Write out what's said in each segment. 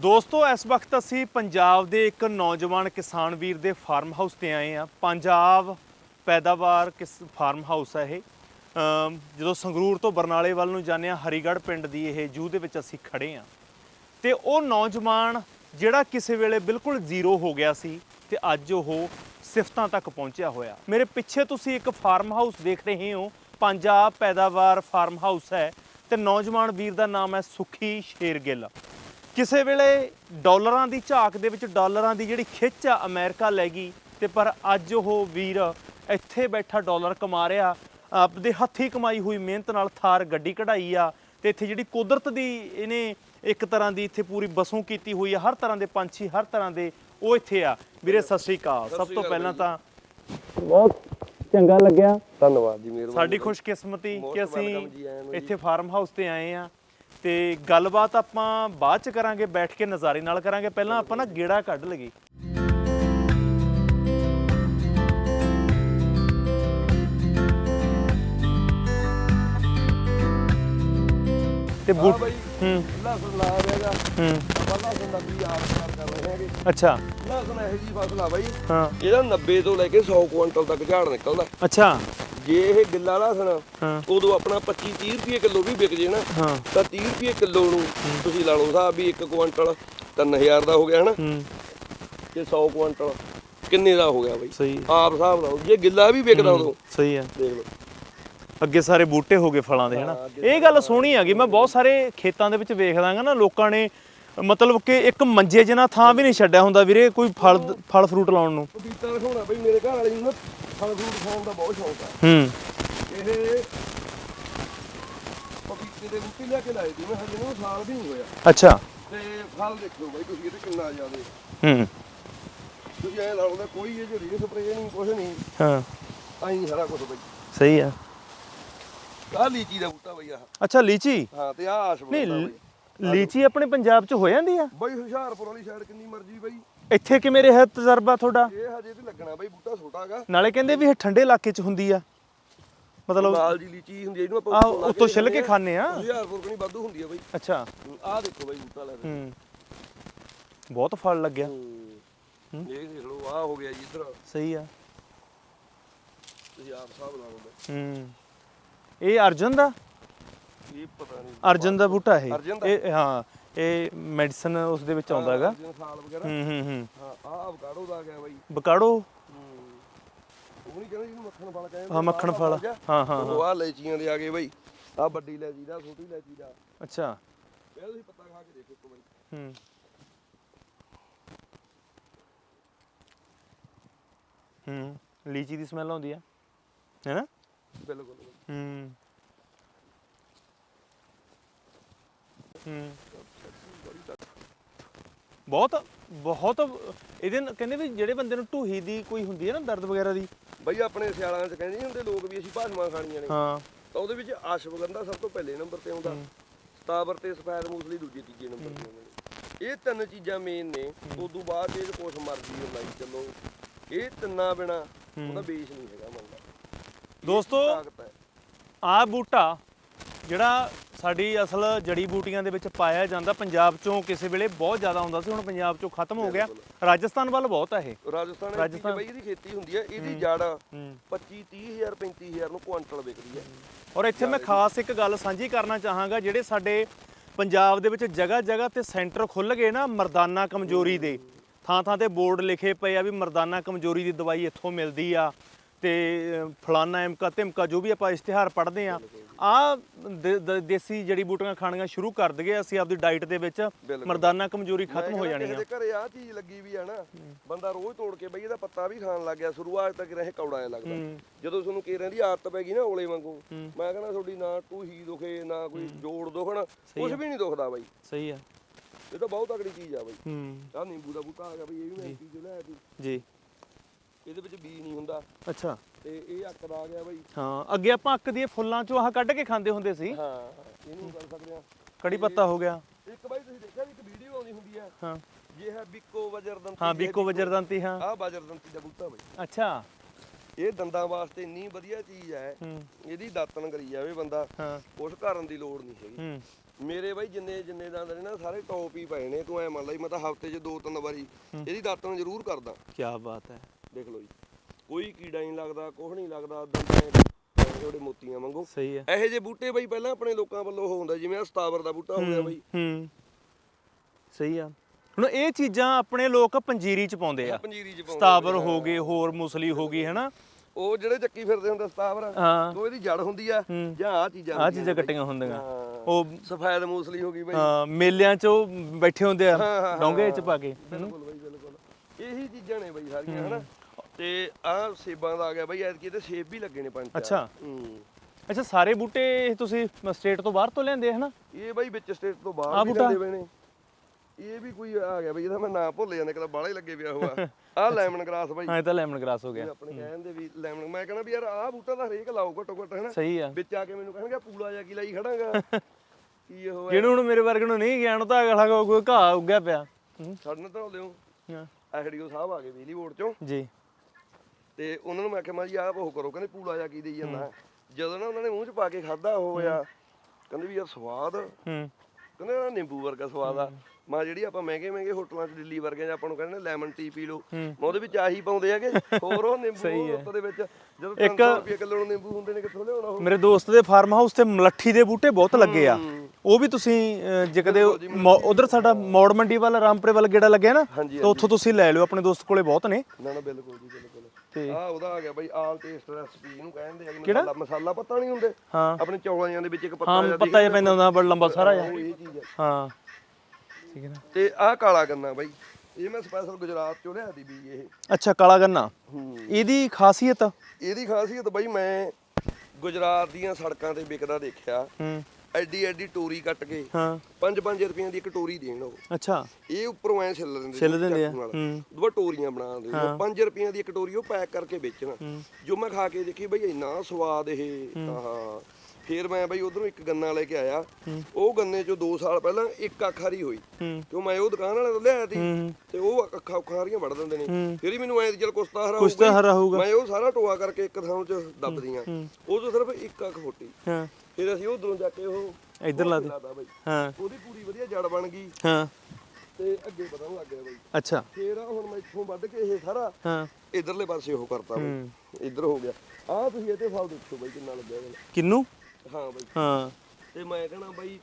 ਦੋਸਤੋ, ਇਸ ਵਕਤ ਅਸੀਂ ਪੰਜਾਬ ਦੇ ਇੱਕ ਨੌਜਵਾਨ ਕਿਸਾਨ ਵੀਰ ਦੇ ਫਾਰਮ ਹਾਊਸ ਤੇ ਆਏ ਆ ਪੰਜਾਬ ਪੈਦਾਵਾਰ ਕਿਸ ਫਾਰਮ ਹਾਊਸ ਹੈ ਇਹ। ਜਦੋਂ ਸੰਗਰੂਰ ਤੋਂ ਬਰਨਾਲੇ ਵੱਲ ਨੂੰ ਜਾਂਦੇ ਆ ਹਰੀਗੜ੍ਹ ਪਿੰਡ ਦੀ ਇਹ ਜੂ ਦੇ ਵਿੱਚ ਅਸੀਂ ਖੜੇ ਆ ਤੇ ਉਹ ਨੌਜਵਾਨ ਜਿਹੜਾ ਕਿਸੇ ਵੇਲੇ ਬਿਲਕੁਲ ਜ਼ੀਰੋ ਹੋ ਗਿਆ ਸੀ ਤੇ ਅੱਜ ਉਹ ਸਿਫਤਾਂ ਤੱਕ ਪਹੁੰਚਿਆ ਹੋਇਆ। ਮੇਰੇ ਪਿੱਛੇ ਤੁਸੀਂ ਇੱਕ ਫਾਰਮ ਹਾਊਸ ਦੇਖ ਰਹੇ ਹੋ। ਪੰਜਾਬ ਪੈਦਾਵਾਰ ਫਾਰਮ ਹਾਊਸ ਹੈ ਤੇ ਨੌਜਵਾਨ ਵੀਰ ਦਾ ਨਾਮ ਹੈ ਸੁਖੀ ਸ਼ੇਰਗਿੱਲ। ਕਿਸੇ ਵੇਲੇ ਡਾਲਰਾਂ ਦੀ ਝਾਕ ਦੇ ਵਿੱਚ ਡਾਲਰਾਂ ਦੀ ਜਿਹੜੀ ਖਿੱਚ ਆ ਅਮਰੀਕਾ ਲੈ ਗਈ ਤੇ ਪਰ ਅੱਜ ਉਹ ਵੀਰ ਇੱਥੇ ਬੈਠਾ ਡਾਲਰ ਕਮਾ ਰਿਹਾ ਆਪਦੇ ਹੱਥੀਂ ਕਮਾਈ ਹੋਈ ਮਿਹਨਤ ਨਾਲ ਥਾਰ ਗੱਡੀ ਕਢਾਈ ਆ ਤੇ ਇੱਥੇ ਜਿਹੜੀ ਕੁਦਰਤ ਦੀ ਇਹਨੇ ਇੱਕ ਤਰ੍ਹਾਂ ਦੀ ਇੱਥੇ ਪੂਰੀ ਬਸੋਂ ਕੀਤੀ ਹੋਈ ਆ ਹਰ ਤਰ੍ਹਾਂ ਦੇ ਪੰਛੀ ਹਰ ਤਰ੍ਹਾਂ ਦੇ ਉਹ ਇੱਥੇ ਆ। ਵੀਰੇ ਸਤਿ ਸ਼੍ਰੀ ਅਕਾਲ। ਸਭ ਤੋਂ ਪਹਿਲਾਂ ਤਾਂ ਬਹੁਤ ਚੰਗਾ ਲੱਗਿਆ। ਧੰਨਵਾਦ ਜੀ ਮਿਹਰਬਾਨੀ ਸਾਡੀ ਖੁਸ਼ਕਿਸਮਤੀ ਕਿ ਅਸੀਂ। ਇੱਥੇ ਫਾਰਮ ਹਾਊਸ ਤੇ ਆਏ ਆ। ਤੇ ਗੱਲਬਾਤ ਆਪਾਂ ਬਾਅਦ ਚ ਕਰਾਂਗੇ ਬੈਠ ਕੇ ਨਜ਼ਾਰੇ ਨਾਲ ਕਰਾਂਗੇ। ਪਹਿਲਾਂ ਆਪਾਂ ਨਾ ਗੇੜਾ ਕੱਢ ਲਈਏ। ਤੇ ਬੂਟ ਬਾਈ ਹੂੰ। ਲਸਣ ਲਾ ਰਿਹਾਗਾ ਹੂੰ। ਆਪਾਂ ਲਸਣ ਦਾ ਵੀ ਆਰ ਕਰ ਰਹੇ ਹੈਗੇ। ਅੱਛਾ। ਲਸਣ ਇਹੋ ਜੀ ਫਸਲ ਆ ਬਾਈ। ਹਾਂ। ਇਹਦਾ 90 ਤੋਂ ਲੈ ਕੇ 100 ਕੁਇੰਟਲ ਤੱਕ ਝਾੜ ਨਿਕਲਦਾ। ਅੱਛਾ। ਜੇ ਇਹ ਗਿੱਲਾ ਲਸਣ ਹਾਂ। ਉਦੋਂ ਆਪਣਾ 25 30 ਰੁਪਏ ਕਿਲੋ ਵੀ ਵਿਕ ਜੇ ਨਾ ਹਾਂ। ਤਾਂ 30 ਰੁਪਏ ਕਿਲੋ ਨੂੰ ਤੁਸੀਂ ਲਾ ਲਓ ਹਿਸਾਬ ਵੀ 1 ਕੁਇੰਟਲ 3000 ਦਾ ਹੋ ਗਿਆ ਹਨਾ। ਹੂੰ। ਤੇ 100 ਕੁਇੰਟਲ ਕਿੰਨੇ ਦਾ ਹੋ ਗਿਆ ਬਾਈ? ਸਹੀ ਆਪ ਹਿਸਾਬ ਲਾਓ ਜੇ ਗਿੱਲਾ ਵੀ ਵਿਕਦਾ ਉਦੋਂ। ਸਹੀ ਆ ਦੇਖ ਲਓ। ਅੱਗੇ ਸਾਰੇ ਬੂਟੇ ਹੋ ਗਏ ਫਲਾਂ ਦੇ ਹਨਾ। ਹਾਂ, ਇਹ ਗੱਲ ਸੋਹਣੀ ਹੈਗੀ ਮੈਂ ਬਹੁਤ ਸਾਰੇ ਖੇਤਾਂ ਦੇ ਵਿੱਚ ਵੇਖਦਾਗਾ ਨਾ ਲੋਕਾਂ ਨੇ ਮਤਲਬ ਕਿ ਇੱਕ ਮੰਜੇ ਜਿਹਾ ਥਾਂ ਵੀ ਨਹੀਂ ਛੱਡਿਆ ਹੁੰਦਾ ਵੀਰੇ ਕੋਈ ਫਲ ਫਲ ਫਰੂਟ ਲਾਉਣ ਨੂੰ। ਪਪੀਤਾ ਦਿਖਾਉਣਾ ਬਈ ਮੇਰੇ ਘਰ ਵਾਲੀ ਨਾ। ਫਲ ਫਰੂਟ ਖਾਣ ਦਾ ਬਹੁਤ ਸ਼ੌਂਕ ਆ। ਹੂੰ। ਇਹ ਪਪੀਤੇ ਦੇ ਬੂਟੇ ਲਿਆ ਕੇ ਲਾਏ ਸੀ ਮੈਂ ਹਜੇ ਨੂੰ ਸਾਲ ਵੀ ਨਹੀਂ ਹੋਇਆ। ਅੱਛਾ। ਤੇ ਫਲ ਦੇਖੋ ਬਾਈ ਤੁਸੀਂ ਇਹਦੇ ਕਿੰਨਾ ਜ਼ਿਆਦੇ। ਹੂੰ। ਤੁਸੀਂ ਐ ਲਾਉਂਦਾ ਕੋਈ ਇਹ ਜਿਹੜੀ ਸਪਰੇਅ ਨਹੀਂ ਕੁਛ ਨਹੀਂ। ਹਾਂ। ਆਈ ਸਾਰਾ ਕੁਝ ਬਾਈ। ਸਹੀ ਆ। ਆਹ ਲੀਚੀ ਦਾ ਬੂਟਾ ਬਈ ਆਹ। ਅੱਛਾ ਲੀਚੀ? ਹਾਂ ਤੇ ਆਹ ਆਸ਼ ਨਹੀਂ ਲ- ਲੀਚੀ ਆਪਣੇ ਪੰਜਾਬ 'ਚ ਹੋ ਜਾਂਦੀ ਆ? ਬਈ ਹੁਸ਼ਿਆਰਪੁਰ ਵਾਲੀ ਸਾਈਡ ਕਿੰਨੀ ਮਰਜ਼ੀ ਬਈ। ਇੱਥੇ ਕਿਵੇਂ ਰਿਹਾ ਤਜਰਬਾ ਤੁਹਾਡਾ? ਇਹ ਹਜੇ ਤੇ ਲੱਗਣਾ ਬਈ ਬੂਟਾ ਛੋਟਾ ਹੈਗਾ। ਨਾਲੇ ਕਹਿੰਦੇ ਵੀ ਇਹ ਠੰਡੇ ਇਲਾਕੇ 'ਚ ਹੁੰਦੀ ਆ। ਮਤਲਬ ਲਾਲ ਜੀ ਲੀਚੀ ਹੁੰਦੀ ਜਿਹਨੂੰ ਆਪਾਂ ਆਹ ਉੱਤੋਂ ਛਿੱਲ ਕੇ ਖਾਂਦੇ ਆ। ਹੁਸ਼ਿਆਰਪੁਰ ਕਣੀ ਵਾਧੂ ਹੁੰਦੀ ਹੈ ਬਈ। ਅੱਛਾ। ਆਹ ਦੇਖੋ ਬਈ ਬੂਟਾ ਲੈ ਹੂੰ। ਬਹੁਤ ਫਲ ਲੱਗਿਆ। ਹੂੰ। ਇਹ ਦੇਖ ਲਓ ਆਹ ਹੋ ਗਿਆ ਜੀ ਇੱਧਰ। ਸਹੀ ਆ। ਤੁਸੀਂ ਆਪ ਹਿਸਾਬ ਲਾ ਲਓ ਹੂੰ। ਇਹ ਅਰਜਨ ਦਾ? ਇਹ ਪਤਾ ਨਹੀਂ ਅਰਜਨ ਦਾ ਬੂਟਾ ਇਹ? ਇਹ ਹਾਂ। ਇਹ ਮੈਡੀਸਨ ਉਸ ਦੇ ਵਿੱਚ ਆਉਂਦਾ ਹੈਗਾ। ਸਾਲ ਵਗੈਰਾ। ਹੂੰ ਹੂੰ ਹੂੰ। ਹਾਂ ਆਹ ਅਵਕਾਡੋ ਦਾ ਆ ਗਿਆ ਬਾਈ। ਬਕਾੜੋ ਉਹ ਨਹੀਂ ਕਹਿੰਦੇ ਜਿਹਨੂੰ ਮੱਖਣ ਫਲ ਕਹਿੰਦੇ ਹਾਂ ਮੱਖਣ ਫਲ। ਹਾਂ ਹਾਂ ਉਹ ਆ ਲੈਚੀਆਂ ਦੇ ਆ ਗਏ ਬਾਈ। ਆ ਵੱਡੀ ਲੈਚੀ ਦਾ ਛੋਟੀ ਲੈਚੀ ਦਾ। ਅੱਛਾ। ਪਹਿਲਾਂ ਤੁਸੀਂ ਪੱਤਾ ਖਾ ਕੇ ਦੇਖੋ ਇੱਕ ਵਾਰੀ। ਹੂੰ। ਹੂੰ ਲੀਚੀ ਦੀ ਸਮੈਲ ਆਉਂਦੀ ਆ। ਹੈਨਾ? ਬਿਲਕੁਲ। ਹੂੰ। ਹੂੰ। ਬਹੁਤ ਬਹੁਤ ਇਹਦੇ ਨਾਲ ਕਹਿੰਦੇ ਵੀ ਜਿਹੜੇ ਬੰਦੇ ਨੂੰ ਢੂਹੀ ਦੀ ਕੋਈ ਹੁੰਦੀ ਹੈ ਨਾ ਦਰਦ ਵਗੈਰਾ ਦੀ। ਬਾਈ ਆਪਣੇ ਸਿਆਲਾਂ 'ਚ ਕਹਿੰਦੇ ਨੀ ਹੁੰਦੇ ਲੋਕ ਵੀ ਅਸੀਂ ਭਾਜਮਾਂ ਖਾਣੀਆਂ ਨੇ। ਹਾਂ। ਤਾਂ ਉਹਦੇ ਵਿੱਚ ਆਸ਼ਵਗੰਧਾ ਸਭ ਤੋਂ ਪਹਿਲੇ ਨੰਬਰ ਤੇ ਆਉਂਦਾ। ਸਤਾਵਰ ਤੇ ਸਫੈਦ ਮੂਸਲੀ ਦੂਜੇ ਤੀਜੇ ਨੰਬਰ ਤੇ ਆਉਂਦੇ। ਨੇ ਇਹ ਤਿੰਨ ਚੀਜ਼ਾਂ ਮੇਨ ਨੇ। ਉਸ ਤੋਂ ਬਾਅਦ ਜੇ ਕੁਛ ਮਰਜ਼ੀ ਲਾਈ ਚੱਲੋ। ਇਹ ਤਿੰਨਾਂ ਬਿਨਾ ਉਹਦਾ ਬੇਸ ਨਹੀਂ ਹੈਗਾ ਮੰਨਦਾ। ਦੋਸਤੋ ਤਾਕਤ ਹੈ। ਆਹ ਬੂਟਾ ਜਿਹੜਾ ਸਾਡੀ ਅਸਲ ਜੜੀ ਬੂਟੀਆਂ ਦੇ ਵਿੱਚ ਪਾਇਆ ਜਾਂਦਾ ਪੰਜਾਬ ਚੋਂ ਕਿਸੇ ਵੇਲੇ ਬਹੁਤ ਜ਼ਿਆਦਾ ਹੁੰਦਾ ਸੀ ਹੁਣ ਪੰਜਾਬ ਚੋਂ ਖਤਮ ਹੋ ਗਿਆ। ਰਾਜਸਥਾਨ ਵੱਲ ਬਹੁਤ ਹੈ ਇਹ। ਰਾਜਸਥਾਨ ਵਿੱਚ ਬਈ ਇਹਦੀ ਖੇਤੀ ਹੁੰਦੀ ਹੈ ਇਹਦੀ ਜੜ ਹੂੰ। 25 30000 35000 ਨੂੰ ਕੁਆਂਟਲ ਵਿਕਦੀ ਹੈ। ਔਰ ਇੱਥੇ ਮੈਂ ਖਾਸ ਇੱਕ ਗੱਲ ਸਾਂਝੀ ਕਰਨਾ ਚਾਹਾਂਗਾ ਜਿਹੜੇ ਸਾਡੇ ਪੰਜਾਬ ਦੇ ਵਿੱਚ ਜਗ੍ਹਾ ਜਗ੍ਹਾ ਤੇ ਸੈਂਟਰ ਖੁੱਲ ਗਏ ਨਾ ਮਰਦਾਨਾ ਕਮਜ਼ੋਰੀ ਦੇ। ਥਾਂ ਥਾਂ ਤੇ ਬੋਰਡ ਲਿਖੇ ਪਏ ਆ ਵੀ ਮਰਦਾਨਾ ਕਮਜ਼ੋਰੀ ਦੀ ਦਵਾਈ ਇੱਥੋਂ ਮਿਲਦੀ ਆ। ਤੇ ਫਲਾਨਾ ਐਮਕਾ ਧਮਕਾ ਜੋ ਵੀ ਆਪਾਂ ਇਸ਼ਤਿਹਾਰ ਪੜ੍ਹਦੇ ਆ ਆ ਦੇਸੀ ਜੜੀ ਬੂਟੀਆਂ ਖਾਣੀਆਂ ਸ਼ੁਰੂ ਕਰ ਦਈਏ ਅਸੀਂ ਆਪਦੀ ਡਾਈਟ ਦੇ ਵਿੱਚ। ਮਰਦਾਨਾ ਕਮਜ਼ੋਰੀ ਖਤਮ ਹੋ ਜਾਣੀ ਆ। ਘਰੇ ਆ ਚੀਜ਼ ਲੱਗੀ ਵੀ ਆ ਨਾ ਬੰਦਾ ਰੋਜ਼ ਤੋੜ ਕੇ ਬਈ ਇਹਦਾ ਪੱਤਾ ਵੀ ਖਾਣ ਲੱਗ ਗਿਆ ਸ਼ੁਰੂਆਤ ਤੱਕ ਰਹੇ ਕੌੜਾ ਲੱਗਦਾ। ਹੂੰ। ਜਦੋਂ ਤੁਹਾਨੂੰ ਕੇਰਾਂ ਦੀ ਆਦਤ ਪੈ ਗਈ ਨਾ ਓਲੇ ਵਾਂਗੂ ਮੈਂ ਕਹਿੰਦਾ ਤੁਹਾਡੀ ਨਾ ਟੂਹੀ ਦੁਖੇ ਨਾ ਕੋਈ ਜੋੜ ਦੁਖਣ ਕੁਝ ਵੀ ਨਹੀਂ ਦੁਖਦਾ ਬਾਈ। ਸਹੀ ਆ। ਇਹ ਤਾਂ ਬਹੁਤ ਤਕੜੀ ਚੀਜ਼ ਆ ਬਾਈ। ਹੂੰ। ਨਿੰਬੂ ਦਾ ਬੂਟਾ ਆ ਗਿਆ ਬਈ ਇਹ ਵੀ ਮੈਂ ਚੀਜ਼ ਲੈ ਤੀ ਜੀ। ਇਹਦੇ ਵਿੱਚ ਬੀਜ ਨਹੀਂ ਹੁੰਦਾ। ਅੱਛਾ। ਤੇ ਇਹ ਅੱਕ ਦਾ ਆ ਗਿਆ ਬਾਈ। ਹਾਂ ਅੱਗੇ ਆਪਾਂ ਅੱਕ ਦੀ ਫੁੱਲਾਂ ਚੋਂ ਆਹ ਕੱਢ ਕੇ ਖਾਂਦੇ ਹੁੰਦੇ ਸੀ। ਹਾਂ ਇਹਨੂੰ ਕਰ ਸਕਦੇ ਆ। ਕੜੀ ਪੱਤਾ ਹੋ ਗਿਆ। ਇੱਕ ਬਾਈ ਤੁਸੀਂ ਦੇਖਿਆ ਵੀ ਇੱਕ ਵੀਡੀਓ ਆਉਂਦੀ ਹੁੰਦੀ ਆ। ਹਾਂ। ਇਹ ਹੈ ਬਿੱਕੋ ਵਜਰਦੰਤੀ ਹਾਂ ਬੀਕੋ ਵਜਰਦੰਤੀ ਹਾਂ। ਆਹ ਵਜਰਦੰਤੀ ਦਾ ਬੂਟਾ ਬਾਈ। ਅੱਛਾ। ਇਹ ਦੰਦਾਂ ਵਾਸਤੇ ਇੰਨੀ ਵਧੀਆ ਚੀਜ਼ ਹੈ ਇਹਦੀ ਦਾਤਣ ਕਰੀ ਜਾਵੇ ਬੰਦਾ। ਕੁਛ ਕਰਨ ਦੀ ਲੋੜ ਨਹੀਂ ਹੈਗੀ। ਹੂੰ। ਮੇਰੇ ਬਾਈ ਜਿੰਨੇ ਜਿੰਨੇ ਦੰਦ ਨੇ ਨਾ ਸਾਰੇ ਟੌਪ ਹੀ ਪਏ ਨੇ ਤੂੰ ਐ ਮੰਨ ਲਈ ਮੈਂ ਤਾਂ ਹਫ਼ਤੇ 'ਚ ਦੋ ਤਿੰਨ ਵਾਰੀ ਇਹਦੀ ਦਾਤਣ ਜ਼ਰੂਰ ਕਰਦਾ। ਕੀ ਬਾਤ ਹੈ। ਦੇਖ ਲਓ ਜੀ। ਕੋਈ ਕੀੜਾ ਨਹੀਂ ਲੱਗਦਾ ਕੁਝ ਨਹੀਂ ਲੱਗਦਾ ਦੰਦਾਂ ਜਿਹੜੇ ਮੋਤੀਆਂ ਵਾਂਗੂ। ਸਹੀ ਹੈ। ਇਹੋ ਜਿਹੇ ਬੂਟੇ ਬਾਈ ਪਹਿਲਾਂ ਆਪਣੇ ਲੋਕਾਂ ਵੱਲੋਂ ਉਹ ਹੁੰਦਾ ਜਿਵੇਂ ਆ ਸਤਾਵਰ ਦਾ ਬੂਟਾ ਹੋ ਗਿਆ ਬਾਈ। ਹੂੰ। ਸਹੀ ਆ। ਹੁਣ ਇਹ ਚੀਜ਼ਾਂ ਆਪਣੇ ਲੋਕ ਪੰਜੀਰੀ ਚ ਪਾਉਂਦੇ ਆ। ਪੰਜੀਰੀ 'ਚ ਪਾਉਂਦੇ ਸਤਾਬਰ ਹੋ ਗਏ ਹੋਰ ਮੁਸਲੀ ਹੋ ਗਈ ਹੈਨਾ? ਉਹ ਜਿਹੜੇ ਚੱਕੀ ਫਿਰਦੇ ਹੁੰਦੇ ਸਤਾਵਰ ਹਾਂ। ਉਹ ਇਹਦੀ ਜੜ ਹੁੰਦੀ ਆ। ਜਾਂ ਆ ਚੀਜ਼ਾਂ ਆ ਚੀਜ਼ਾਂ ਕੱਟੀਆਂ ਹੁੰਦੀਆਂ। ਉਹ ਸਫੈਦ ਮੂਸਲੀ ਹੋ ਗਈ ਬਾਈ। ਹਾਂ, ਮੇਲਿਆਂ 'ਚ ਉਹ ਬੈਠੇ ਹੁੰਦੇ ਆ ਹਾਂ, ਹਾਂ, ਡੋਂਗੇ 'ਚ ਪਾ ਕੇ। ਬਿਲਕੁਲ ਬਾਈ ਬਿਲਕੁਲ। ਇਹੀ ਚੀਜ਼ਾਂ ਨੇ ਬਾਈ ਸਾਰੀਆਂ ਹਨਾ? ਤੇ ਆਹ ਸੇਬਾਂ ਦਾ ਆ ਗਿਆ ਬਾਈ ਐਤਕੀ ਤੇ ਸੇਬ ਵੀ ਲੱਗੇ ਨੇ ਪੰਜ ਚਾਰ। ਅੱਛਾ। ਹੂੰ। ਅੱਛਾ ਸਾਰੇ ਬੂਟੇ ਇਹ ਤੁਸੀਂ ਸਟੇਟ ਤੋਂ ਬਾਹਰ ਤੋਂ ਲਿਆਂਦੇ ਹਨਾ? ਇਹ ਬਾਈ ਵਿੱਚ ਸਟੇਟ ਤੋਂ ਆਹ ਬਾਹਰ ਵੀ ਬੂਟਾ? ਜਾਂਦੇ ਪਏ ਨੇ। ਇਹ ਵੀ ਕੋਈ ਆ ਗਿਆ ਬਾਈ ਇਹਦਾ ਮੈਂ ਨਾਂ ਭੁੱਲ ਜਾਂਦਾ ਕਿਤੇ ਬਾਹਲਾ ਹੀ ਲੱਗੇ ਪਿਆ ਹੋਆ। ਆਹ ਲੈਮਨ ਗ੍ਰਾਸ ਬਾਈ। ਹਾਂ ਇਹ ਤਾਂ ਲੈਮਨ ਗ੍ਰਾਸ ਹੋ ਗਿਆ। ਆਪਣੇ ਕਹਿੰਦੇ ਵੀ ਲੈਮਨ ਮੈਂ ਕਹਿੰਦਾ ਵੀ ਯਾਰ ਆਹ ਬੂਟਾ ਤਾਂ ਹਰੇਕ ਲਾਓ ਘੱਟੋ ਘੱਟ ਹਨਾ? ਸਹੀ ਆ। ਵਿੱਚ ਆ ਕੇ ਮੈਨੂੰ ਕਹਿਣਗੇ ਪੂਲਾ ਜਿਹਾ ਕੀ ਲਾਈ ਖੜਾਂਗਾ? ਕੀ ਉਹ ਹੈ? ਜਿਹਨੂੰ ਹੁਣ ਮੇਰੇ ਵਰਗੇ ਨੂੰ ਨਹੀਂ ਗਿਆਨ ਉਹ ਤਾਂ ਅਗਲਾ ਕੋਈ ਘਾਹ ਉੱਗਿਆ ਪਿਆ। ਹੂੰ, ਸਾਡੇ ਨਾਲ ਤਾਂ ਲਿਓ ਹਾਂ, ਐਖੜੀਓ ਸਾਹਿਬ ਆ ਗਏ ਬਿਜਲੀ ਬੋਰਡ ਚੋਂ। ਜੀ। ਤੇ ਉਹਨਾਂ ਨੂੰ ਮੈਂ ਆਖਿਆ ਮੈਂ ਜੀ ਆਹ ਉਹ ਕਰੋ। ਕਹਿੰਦੇ ਪੂਲਾ ਜਿਹਾ ਕੀ ਦੇਈ ਜਾਂਦਾ ਜਦੋਂ ਨਾ ਉਹਨਾਂ ਨੇ ਮੂੰਹ 'ਚ ਪਾ ਕੇ ਖਾਦਾ ਉਹ ਆ ਕਹਿੰਦੇ ਵੀ ਯਾਰ ਸਵਾਦ। ਹੂੰ। ਕਹਿੰਦੇ ਨਾ ਨਿੰਬੂ ਵਰਗਾ ਸਵਾਦ ਆ। ਮੈਂ ਜਿਹੜੀ ਆਪਾਂ ਮਹਿੰਗੇ ਮਹਿੰਗੇ ਹੋਟਲਾਂ 'ਚ ਦਿੱਲੀ ਵਰਗੇ ਜਾਂ ਆਪਾਂ ਨੂੰ ਕਹਿੰਦੇ ਨੇ ਲੈਮਨ ਟੀ ਪੀ ਲਓ। ਮੈਂ ਉਹਦੇ ਵਿੱਚ ਆਹੀ ਪਾਉਂਦੇ ਹੈਗੇ। ਹੋਰ ਉਹ ਨਿੰਬੂ। ਉੱਤ ਦੇ ਵਿੱਚ ਜਦੋਂ ਇੱਕ- 300 ਰੁਪਏ ਕਿਲੋ ਨੂੰ ਨਿੰਬੂ ਹੁੰਦੇ ਨੇ ਕਿੱਥੋਂ ਲਿਆਉਣਾ ਉਹ? ਮੇਰੇ ਦੋਸਤ ਦੇ ਫਾਰਮ ਹਾਊਸ ਤੇ ਮਲੱਠੀ ਦੇ ਬੂਟੇ ਬਹੁਤ ਲੱਗੇ ਆ। ਉਹ ਵੀ ਤੁਸੀਂ ਜੇ ਕਦੇ ਉਧਰ ਸਾਡਾ ਮੌੜ ਮੰਡੀ ਵੱਲ ਰਾਮਪੁਰੇ ਵੱਲ ਗੇੜਾ ਲੱਗਿਆ ਨਾ ਤਾਂ ਉੱਥੋਂ ਤੁਸੀਂ ਲੈ ਲਿਓ ਆਪਣੇ ਦੋਸਤ ਕੋਲੇ ਬਹੁਤ ਨੇ। ਨਾ ਨਾ ਬਿਲਕੁਲ ਜੀ ਬਿਲਕੁਲ। ਤੇ ਆ ਉਹਦਾ ਆ ਗਿਆ ਬਾਈ ਆਲ ਟੇਸਟ ਰੈਸਪੀ ਇਹਨੂੰ ਕਹਿੰਦੇ ਆ ਕਿ? ਮਸਾਲਾ ਮਸਾਲਾ ਪਤਾ ਨਹੀਂ ਹੁੰਦੇ। ਹਾਂ। ਆਪਣੇ ਚੌਲਾਂ ਦੇ ਵਿੱਚ ਇੱਕ ਪੱਤਾ ਹਾਂ ਜਿਹਾ ਪੱਤਾ ਜਿਹਾ ਪੈਂਦਾ ਹੁੰਦਾ ਬੜਾ ਲੰਬਾ ਸਾਰਾ ਜਿਹਾ। ਹਾਂ। ਠੀਕ ਹੈ ਨਾ। ਤੇ ਆਹ ਕਾਲਾ ਗੰਨਾ ਬਾਈ ਇਹ ਮੈਂ ਸਪੈਸ਼ਲ ਗੁਜਰਾਤ ਚੋਂ ਲਿਆ ਦੀ ਵੀ ਇਹ। ਅੱਛਾ ਕਾਲਾ ਗੰਨਾ। ਇਹਦੀ ਖਾਸੀਅਤ? ਇਹਦੀ ਖਾਸੀਅਤ ਬਾਈ ਮੈਂ ਗੁਜਰਾਤ ਦੀਆਂ ਸੜਕਾਂ ਤੇ ਵਿਕਦਾ ਦੇਖਿਆ। ਹੂੰ। ਐਡੀ ਐਡੀ ਟੋਰੀ ਕੱਟ ਕੇ ਹਾਂ। 5-5 ਰੁਪਈਆਂ ਦੀ ਇੱਕ ਟੋਰੀ ਦੇਣ ਉਹ। ਅੱਛਾ। ਇਹ ਉੱਪਰੋਂ ਐ ਛਿੱਲ ਦਿੰਦੇ ਛਿੱਲ ਦਿੰਦੇ ਆ। ਦੁਆ ਟੋਰੀਆਂ ਬਣਾ ਦਿੰਦੇ ਆ 5 ਰੁਪਈਆਂ ਦੀ ਇੱਕ ਟੋਰੀ ਉਹ ਪੈਕ ਕਰਕੇ ਵੇਚਣਾ। ਜੋ ਮੈਂ ਖਾ ਕੇ ਦੇਖੀ ਬਈ ਇੰਨਾ ਸਵਾਦ ਇਹ ਆਹਾ ਫਿਰ ਮੈਂ ਬਈ ਉਧਰੋਂ ਇੱਕ ਗੰਨਾ ਲੈ ਕੇ ਆਇਆ। ਉਹ ਗੰਨੇ ਚੋਂ 2 ਸਾਲ ਪਹਿਲਾਂ ਇੱਕ ਅੱਖ ਹਰੀ ਹੋਈ। ਕਿਉਂ ਮੈਂ ਉਹ ਦੁਕਾਨ ਵਾਲੇ ਤੋਂ ਲਿਆਇਆ ਸੀ। ਤੇ ਉਹ ਅੱਖਾਂ ਹਰੀਆਂ ਵੜ ਦਿੰਦੇ ਨੇ। ਫਿਰ ਹੀ ਮੈਨੂੰ ਐਂ ਚਲ ਕੁਸਤਾ ਹਰਾ ਕੁਛ ਤਾਂ ਹਰਾ ਹੋਊਗਾ। ਮੈਂ ਉਹ ਸਾਰਾ ਟੋਆ ਕਰਕੇ ਇੱਕ ਥਾਂ 'ਚ ਦੱਬਦੀਆਂ। ਉਹ ਤੋਂ ਸਿਰਫ ਇੱਕ ਅੱਖ ਫੁੱਟੀ। ਹਾਂ। ਫਿਰ ਅਸੀਂ ਉਧਰੋਂ ਜਾ ਕੇ ਉਹ ਇੱਧਰ ਲਾ ਦੇ। ਹਾਂ। ਉਹਦੀ ਪੂਰੀ ਵਧੀਆ ਜੜ ਬਣ ਗਈ। ਹਾਂ। ਤੇ ਅੱਗੇ ਵਧਣ ਲੱਗ ਗਿਆ ਬਈ। ਅੱਛਾ। ਫੇਰ ਹੁਣ ਮੈਂ ਇੱਥੋਂ ਵੱਢ ਕੇ ਇਹ ਸਾਰਾ ਹਾਂ। ਇਧਰਲੇ ਪਾਸੇ ਉਹ ਕਰਤਾ ਬਈ। ਇੱਧਰ ਹੋ ਗਿਆ। ਆਹ ਤੁਸੀਂ ਇਹਦੇ ਫਲ ਦੇਖੋ ਬਈ ਕਿੰਨਾ ਲੱਗਿਆ ਕਿੰਨੂ? ਹਾਂ ਬਈ। ਹਾਂ। ਤੇ ਮੈਂ ਕਹਣਾ ਬਈ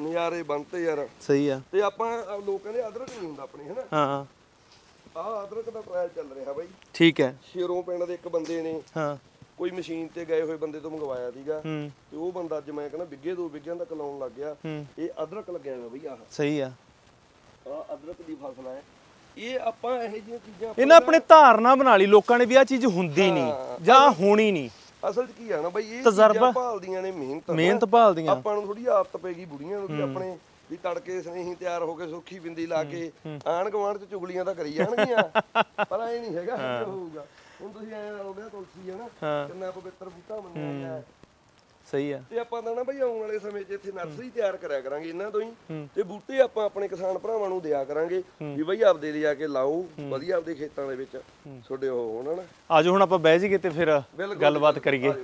ਨਜ਼ਾਰੇ ਬੰਤੇ ਯਾਰ। ਸਹੀ ਆ। ਤੇ ਆਪਾਂ ਆਹ ਲੋਕ ਕਹਿੰਦੇ ਅਦਰਕ ਨਹੀਂ ਹੁੰਦਾ ਆਪਣੇ ਹਨਾ? ਹਾਂ ਆਹ ਅਦਰਕ ਦਾ ਟ੍ਰਾਇਲ ਚੱਲ ਰਿਹਾ ਬਈ। ਠੀਕ ਹੈ। ਸ਼ੇਰੋਂ ਪਿੰਡ ਦੇ ਇੱਕ ਬੰਦੇ ਨੇ ਹਾਂ। ਕੋਈ ਮਸ਼ੀਨ ਤੇ ਗਏ ਹੋਏ ਬੰਦੇ ਤੋਂ ਮੰਗਵਾਇਆ ਸੀਗਾ। ਹੂੰ। ਤੇ ਉਹ ਬੰਦਾ ਅੱਜ ਮੈਂ ਕਹਿੰਦਾ ਵਿੱਗੇ ਦੋ ਵਿੱਗਿਆਂ ਤੱਕ ਲਾਉਣ ਲੱਗ ਗਿਆ। ਹੂੰ। ਇਹ ਅਦਰਕ ਲੱਗਿਆ ਹੋਇਆ ਬਈ ਆਹ। ਸਹੀ ਆ। ਆਹ ਅਦਰਕ ਦੀ ਫਸਲ ਹੈ। ਇਹ ਆਪਾਂ ਇਹੋ ਜਿਹੀਆਂ ਚੀਜ਼ਾਂ ਆਪਾਂ ਇਹਨਾਂ ਆਪਣੇ ਧਾਰਨਾ ਬਣਾ ਲਈ। ਲੋਕਾਂ ਨੇ ਵੀ ਆ ਚੀਜ਼ ਹੁੰਦੀ ਨਹੀਂ ਜਾਂ ਹੋਣੀ ਨਹੀਂ। ਅਸਲ 'ਚ ਕੀ ਆ ਨਾ ਬਈ ਇਹ ਤਜਰਬਾ- ਭਾਲਦੀਆਂ ਨੇ ਮਿਹਨਤ। ਮਿਹਨਤ ਭਾਲਦੀਆਂ। ਆਪਾਂ ਨੂੰ ਥੋੜੀ ਆਦਤ ਪੈ ਗਈ ਬੁੜੀਆਂ ਨੂੰ ਵੀ ਆਪਣੇ ਵੀ ਤੜਕੇ ਸਹੀਂ ਤਿਆਰ ਹੋ ਕੇ ਸੁੱਖੀ ਬਿੰਦੀ ਲਾ ਕੇ ਆਣ ਗਵਾਂਢ ਚ ਚੁਗਲੀਆਂ ਤਾਂ ਕਰੀ ਜਾਣਗੀਆਂ। ਪਰ ਐ ਨਹੀਂ ਹੈਗਾ ਕਿ ਹੋਊਗਾ। ਹੁਣ ਤੁਸੀਂ ਐ ਲਾਉਂਦੇ ਤੁਲਸੀ ਹੈ ਨਾ ਹਾਂ। ਕਿੰਨਾ ਪਵਿੱਤਰ ਬੂਟਾ ਮੰਨਿਆ ਗਿਆ। ਹੈ। ਸਹੀ ਆ। ਤੇ ਆਪਾਂ ਤਾਂ ਨਾ ਬਈ ਆਉਣ ਵਾਲੇ ਸਮੇਂ 'ਚ ਇੱਥੇ ਨਰਸਰੀ ਤਿਆਰ ਕਰਿਆ ਕਰਾਂਗੇ ਇਹਨਾਂ ਤੋਂ ਹੀ। ਤੇ ਬੂਟੇ ਆਪਾਂ ਆਪਣੇ ਕਿਸਾਨ ਭਰਾਵਾਂ ਨੂੰ ਦਿਆ ਕਰਾਂਗੇ ਵੀ ਬਈ ਆਪਦੇ ਲਿਆ ਕੇ ਲਾਓ ਵਧੀਆ ਆਪਦੇ ਖੇਤਾਂ ਦੇ ਵਿੱਚ ਤੁਹਾਡੇ ਉਹ ਹੋਣ ਨਾ। ਆਜੋ ਹੁਣ ਆਪਾਂ ਬਹਿ ਜੀਏ ਤੇ ਫਿਰ ਗੱਲਬਾਤ ਕਰੀਏ। ਆ।